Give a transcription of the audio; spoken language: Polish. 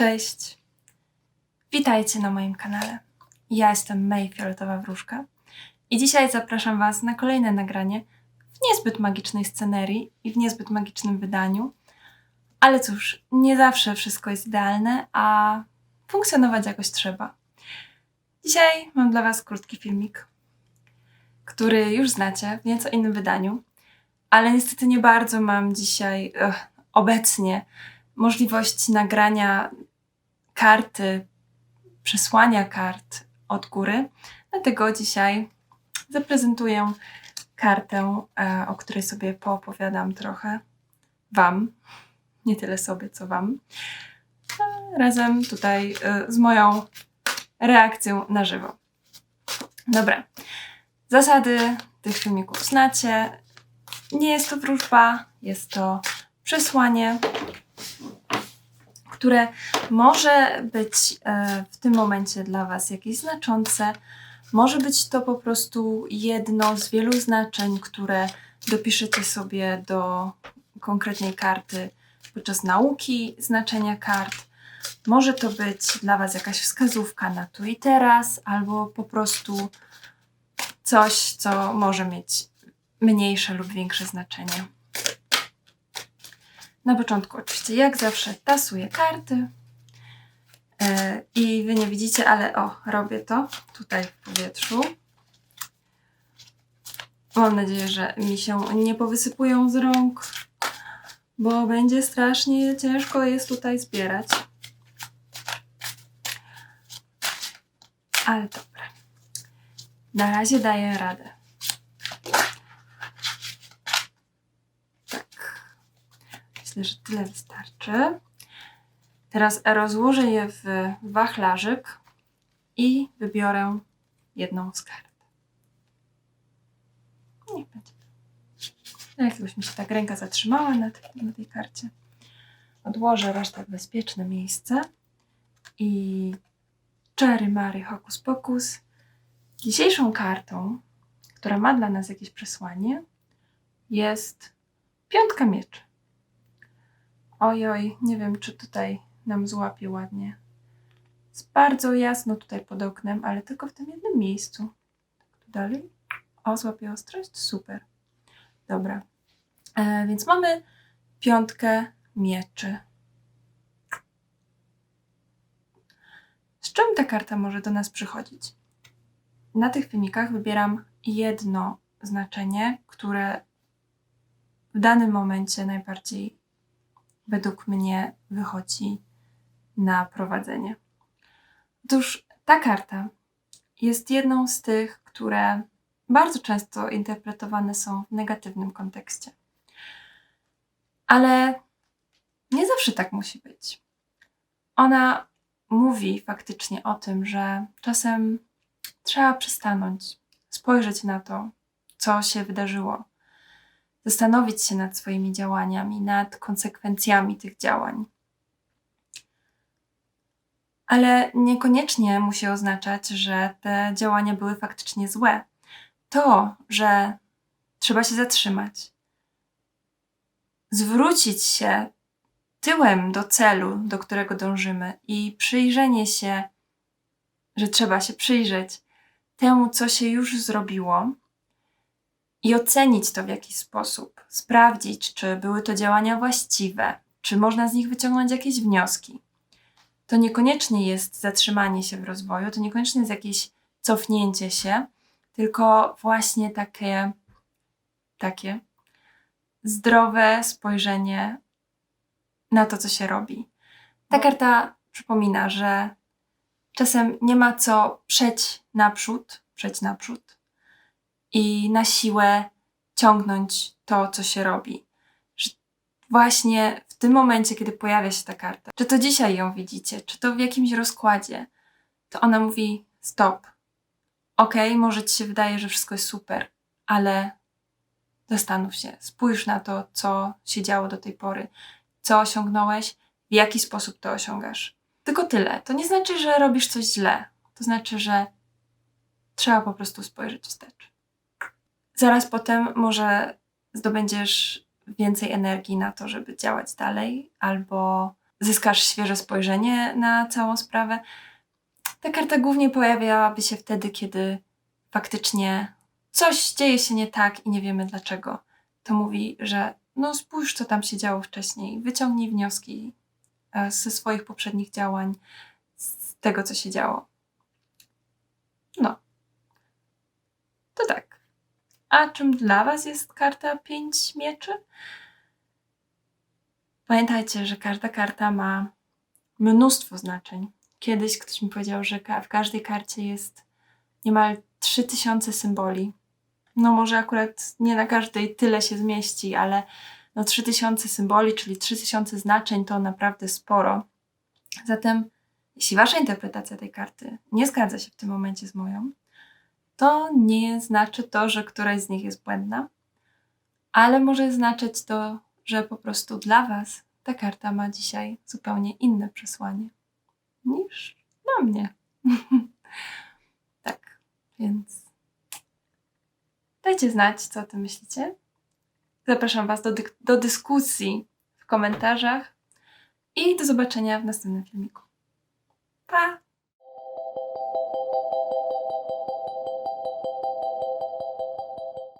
Cześć. Witajcie na moim kanale. Ja jestem May Fioletowa Wróżka i dzisiaj zapraszam Was na kolejne nagranie w niezbyt magicznej scenerii i w niezbyt magicznym wydaniu. Ale cóż, nie zawsze wszystko jest idealne, a funkcjonować jakoś trzeba. Dzisiaj mam dla Was krótki filmik, który już znacie w nieco innym wydaniu, ale niestety nie bardzo mam dzisiaj ech, obecnie możliwość nagrania karty, przesłania kart od góry. Dlatego dzisiaj zaprezentuję kartę, e, o której sobie poopowiadam trochę Wam, nie tyle sobie, co Wam. Razem tutaj e, z moją reakcją na żywo. Dobra. Zasady tych filmików znacie. Nie jest to wróżba, jest to przesłanie, które może być e, w tym momencie dla Was jakieś znaczące. Może być to po prostu jedno z wielu znaczeń, które dopiszecie sobie do konkretnej karty podczas nauki znaczenia kart. Może to być dla Was jakaś wskazówka na tu i teraz, albo po prostu coś, co może mieć mniejsze lub większe znaczenie. Na początku oczywiście, jak zawsze, tasuję karty. E, I wy nie widzicie, ale o, robię to tutaj w powietrzu. Mam nadzieję, że mi się nie powysypują z rąk, bo będzie strasznie ciężko jest tutaj zbierać. Ale dobra. Na razie daję radę. Tak. Myślę, że tyle wystarczy. Teraz rozłożę je w wachlarzyk i wybiorę jedną z kart. Niech będzie. No, Jakbyś mi się tak ręka zatrzymała na, tej- na tej karcie. Odłożę resztę w bezpieczne miejsce i czary mary hokus pokus. Dzisiejszą kartą, która ma dla nas jakieś przesłanie, jest piątka mieczy. Ojoj, nie wiem, czy tutaj nam złapie ładnie. Jest bardzo jasno tutaj pod oknem, ale tylko w tym jednym miejscu. Tak tu dalej. O, złapie ostrość? Super. Dobra. E, więc mamy piątkę mieczy. Z czym ta karta może do nas przychodzić? Na tych filmikach wybieram jedno znaczenie, które w danym momencie najbardziej według mnie wychodzi na prowadzenie. Otóż ta karta jest jedną z tych, które bardzo często interpretowane są w negatywnym kontekście. Ale nie zawsze tak musi być. Ona mówi faktycznie o tym, że czasem trzeba przystanąć, spojrzeć na to, co się wydarzyło, zastanowić się nad swoimi działaniami, nad konsekwencjami tych działań. Ale niekoniecznie musi oznaczać, że te działania były faktycznie złe. To, że trzeba się zatrzymać, zwrócić się tyłem do celu, do którego dążymy i przyjrzenie się, że trzeba się przyjrzeć temu, co się już zrobiło i ocenić to w jakiś sposób, sprawdzić, czy były to działania właściwe, czy można z nich wyciągnąć jakieś wnioski. To niekoniecznie jest zatrzymanie się w rozwoju, to niekoniecznie jest jakieś cofnięcie się, tylko właśnie takie, takie zdrowe spojrzenie na to, co się robi. Ta karta przypomina, że czasem nie ma co przeć naprzód, przeć naprzód i na siłę ciągnąć to, co się robi. Że właśnie w tym momencie, kiedy pojawia się ta karta, czy to dzisiaj ją widzicie, czy to w jakimś rozkładzie, to ona mówi stop. Okej, może ci się wydaje, że wszystko jest super, ale zastanów się, spójrz na to, co się działo do tej pory, co osiągnąłeś, w jaki sposób to osiągasz. Tylko tyle. To nie znaczy, że robisz coś źle. To znaczy, że trzeba po prostu spojrzeć wstecz. Zaraz potem może zdobędziesz więcej energii na to, żeby działać dalej, albo zyskasz świeże spojrzenie na całą sprawę. Ta karta głównie pojawiałaby się wtedy, kiedy faktycznie coś dzieje się nie tak i nie wiemy dlaczego. To mówi, że no spójrz, co tam się działo wcześniej, wyciągnij wnioski e, ze swoich poprzednich działań, z tego, co się działo. No. To tak. A czym dla Was jest karta pięć mieczy? Pamiętajcie, że każda karta ma mnóstwo znaczeń. Kiedyś ktoś mi powiedział, że w każdej karcie jest niemal 3000 symboli. No może akurat nie na każdej tyle się zmieści, ale no 3000 symboli, czyli 3000 znaczeń to naprawdę sporo. Zatem jeśli wasza interpretacja tej karty nie zgadza się w tym momencie z moją, to nie znaczy to, że któraś z nich jest błędna, ale może znaczyć to, że po prostu dla was ta karta ma dzisiaj zupełnie inne przesłanie niż dla mnie. tak, więc dajcie znać, co o tym myślicie. Zapraszam Was do, dyk- do dyskusji w komentarzach i do zobaczenia w następnym filmiku. Pa!